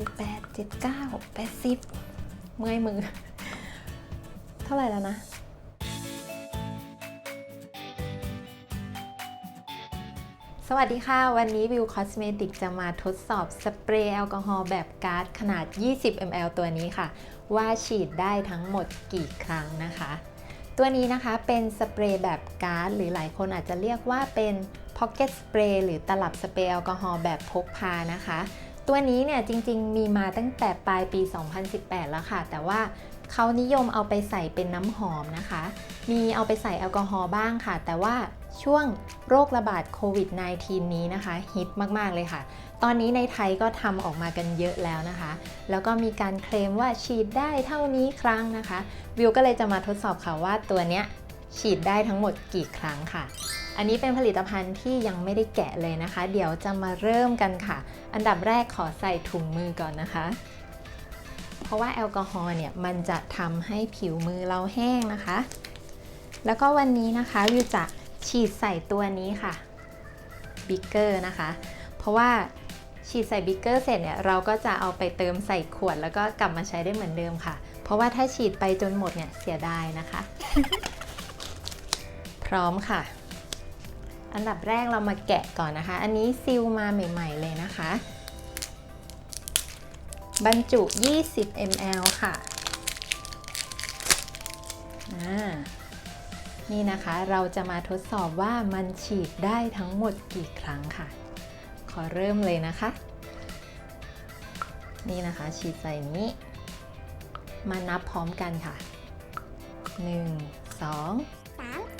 จ็ดแปดเจ็ดเก้าแปดสิบเมื่อยมือ เท่าไหร่แล้วนะสวัสดีค่ะ วันนี้วิวคอสเมติกจะมาทดสอบสเปรย์แอลกอฮอล์แบบการ์ดขนาด 20 ml ตัวนี้ค่ะ ว่าฉีดได้ทั้งหมดกี่ครั้งนะคะ ตัวนี้นะคะเป็นสเปรย์แบบการ์ดหรือหลายคนอาจจะเรียกว่าเป็นพ็อกเก็ตสเปรย์หรือตลับสเปรย์แอลกอฮอล์แบบพกพานะคะ ตัวนี้เนี่ยจริงๆ มีมาตั้งแต่ปลายปี 2018 แล้วค่ะ แต่ว่าเขานิยมเอาไปใส่เป็นน้ำหอมนะคะ มีเอาไปใส่แอลกอฮอล์บ้างค่ะ แต่ว่าช่วงโรคระบาดโควิด -19 นี้นะคะฮิตมากๆเลยค่ะ ตอนนี้ในไทยก็ทำออกมากันเยอะแล้วนะคะ แล้วก็มีการเคลมว่าฉีดได้เท่านี้ครั้งนะคะ วิวก็เลยจะมาทดสอบค่ะว่าตัวเนี้ยฉีดได้ทั้งหมดกี่ครั้งค่ะ อันนี้เป็นผลิตภัณฑ์ที่ยังไม่ได้แกะเลยนะคะ เดี๋ยวจะมาเริ่มกันค่ะ อันดับแรกขอใส่ถุงมือก่อนนะคะ เพราะว่าแอลกอฮอล์เนี่ยมันจะทำให้ผิวมือเราแห้งนะคะ แล้วก็วันนี้นะคะวิวจะฉีดใส่ตัวนี้ค่ะบิ๊กเกอร์นะคะ เพราะว่าฉีดใส่บิ๊กเกอร์เสร็จเนี่ยเราก็จะเอาไปเติมใส่ขวดแล้วก็กลับมาใช้ได้เหมือนเดิมค่ะ เพราะว่าถ้าฉีดไปจนหมดเนี่ยเสียดายนะคะ พร้อมค่ะ อันดับแรกเรามาแกะก่อนนะคะ อันนี้ซิลมาใหม่ ๆ เลยนะคะ บรรจุ 20 ml ค่ะ นี่นะคะเราจะมาทดสอบว่ามันฉีดได้ทั้งหมดกี่ครั้งค่ะ ขอเริ่มเลยนะคะ นี่นะคะฉีดใส่นี้ มานับพร้อมกันค่ะ 1 2 3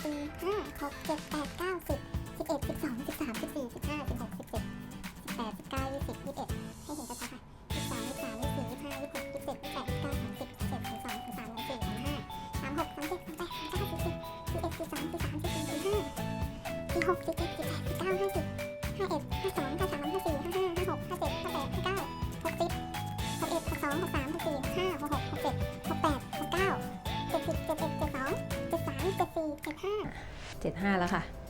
4 5 6 7 8 9 10 สิบเอ็ดสิบสองสิบสามสิบสี่สิบห้าสิบหกสิบเจ็ดสิบแปดสิบเก้ายี่สิบยี่สิบเอ็ดให้เห็นชัดๆค่ะยี่สิบสองยี่สิบสามยี่สิบสี่ยี่สิบห้ายี่สิบหกยี่สิบเจ็ดยี่สิบแปดยี่สิบเก้าสามสิบสามเอ็ดสามสองสามสามสามสี่สามห้าสามหกสามเจ็ดสามแปดสามเก้าสี่สิบสี่เอ็ดสี่สองสี่สามสี่สี่สี่ห้าสี่หกสี่เจ็ดสี่แปดสี่เก้าห้าสิบห้าเอ็ดห้าสองห้าสามห้าสี่ห้าห้าห้าหกห้าเจ็ดห้าแปดห้าเก้าหกสิบหกเอ็ดหกสองหกสามหกสี่หกห้าหกหกหกเจ็ดหกแปดหกเก้าเจ็ดสิบเจ็ดเอ็ดเจ็ดสองเจ็ดสามเจ็ดสี่เจ็ดห้าเมื่อยมือเท่าแล้วนะ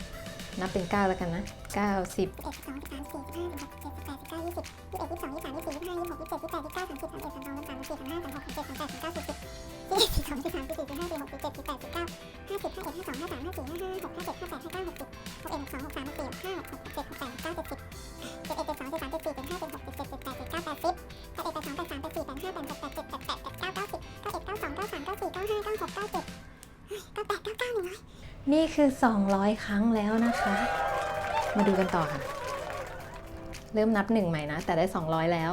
นับเป็น 9 แล้วกันนะ 9 10 11 12 13 14 15 16 17 18 19 20 21 22 23 24 25 26 27 28 29 30 31 32 33 34 35 36 37 38 39 40 41 42 43 44 45 46 47 48 49 50 51 52 53 54 55 56 57 58 59 60 นี่คือ 200 ครั้งแล้วนะคะ มาดูกันต่อค่ะ เริ่มนับหนึ่งใหม่นะ แต่ได้ 200 แล้ว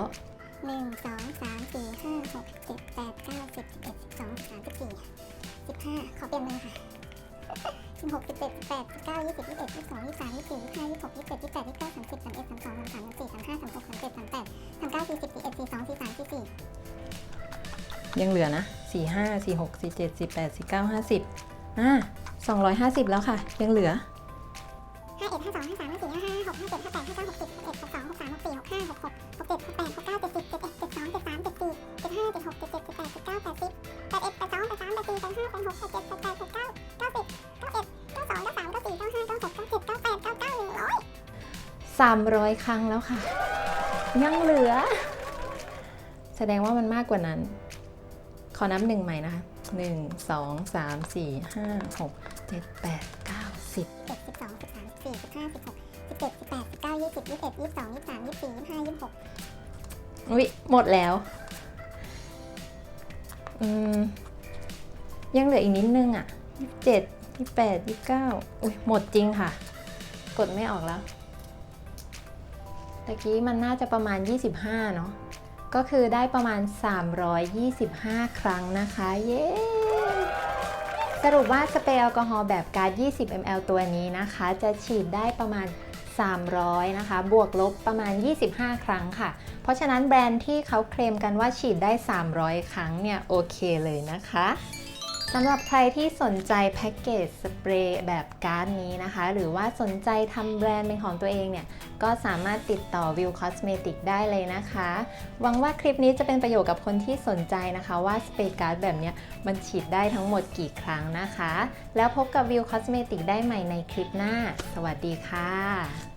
หนึ่งสองสามสี่ห้าหกเจ็ดแปดเก้าสิบสิบเอ็ดสิบสองสิบสามสิบสี่สิบห้าขอเปลี่ยนมือค่ะสิบหกสิบเจ็ดสิบแปดสิบเก้ายี่สิบยี่สิบเอ็ดยี่สิบสองยี่สิบสามยี่สิบสี่ยี่สิบห้ายี่สิบหกยี่สิบเจ็ดยี่สิบแปดยี่สิบเก้าสามสิบสามเอ็ดสามสองสามสามสามสี่สามห้าสามหกสามเจ็ดสามแปดสามเก้าสี่สิบสี่เอ็ดสี่สองสี่สามสี่สี่ยังเหลือนะ4 5 4 6 4 7 4 8 4 9 50 อ่า250แล้วค่ะ ยังเหลือห้าเอ็ดห้าสองห้าสามห้าสี่ห้าห้าหกห้าเจ็ดห้าแปดห้าเก้าหกสิบหกเอ็ดหกสองหกสามหกสี่หกห้าหกหกหกเจ็ดหกแปดหกเก้าเจ็ดสิบเจ็ดเอ็ดเจ็ดสองเจ็ดสามเจ็ดสี่เจ็ดห้าเจ็ดหกเจ็ดเจ็ดเจ็ดแปดเจ็ดเก้าแปดสิบแปดเอ็ดแปดสองแปดสามแปดสี่แปดห้าแปดหกแปดเจ็ดแปดแปดแปดเก้าเก้าสิบเก้าเอ็ดเก้าสองเก้าสามเก้าสี่เก้าห้าเก้าหกเก้าเจ็ดเก้าแปดเก้าเก้าหนึ่งร้อย300ครั้งแล้วค่ะ ยังเหลือ แสดงว่ามันมากกว่านั้น ขอนับหนึ่งใหม่นะคะ 1 2 3 4 5 6 7 8 9 10สิบเอ็ดสิบสองสิบสามสิบสี่สิบห้าสิบหกสิบเจ็ดสิบแปดสิบเก้ายี่สิบยี่สิบเอ็ดยี่สิบสองยี่สิบสามยี่สิบสี่ยี่สิบห้ายี่สิบหกอุ๊ยหมดแล้ว อืม ยังเหลืออีกนิดนึงอะยี่สิบเจ็ดยี่สิบแปดยี่สิบเก้าอุ้ยหมดจริงค่ะ กดไม่ออกแล้วตะกี้มันน่าจะประมาณ 25 เนาะ ก็คือได้ประมาณ 325 ครั้งนะคะ เย้ สรุปว่าสเปรย์แอลกอฮอล์แบบการ์ด 20 ml ตัวนี้นะคะ จะฉีดได้ประมาณ 300 นะคะ บวกลบประมาณ 25 ครั้งค่ะ เพราะฉะนั้นแบรนด์ที่เขาเคลมกันว่าฉีดได้ 300 ครั้งเนี่ย โอเคเลยนะคะ สำหรับใครที่สนใจแพ็กเกจสเปรย์แบบการ์ดนี้นะคะ หรือว่าสนใจทำแบรนด์เป็นของตัวเองเนี่ย ก็สามารถติดต่อ View Cosmetic ได้เลยนะคะ หวังว่าคลิปนี้จะเป็นประโยชน์กับคนที่สนใจนะคะ ว่าสเปรย์การ์ดแบบเนี้ยมันฉีดได้ทั้งหมดกี่ครั้งนะคะ แล้วพบกับ View Cosmetic ได้ใหม่ในคลิปหน้า สวัสดีค่ะ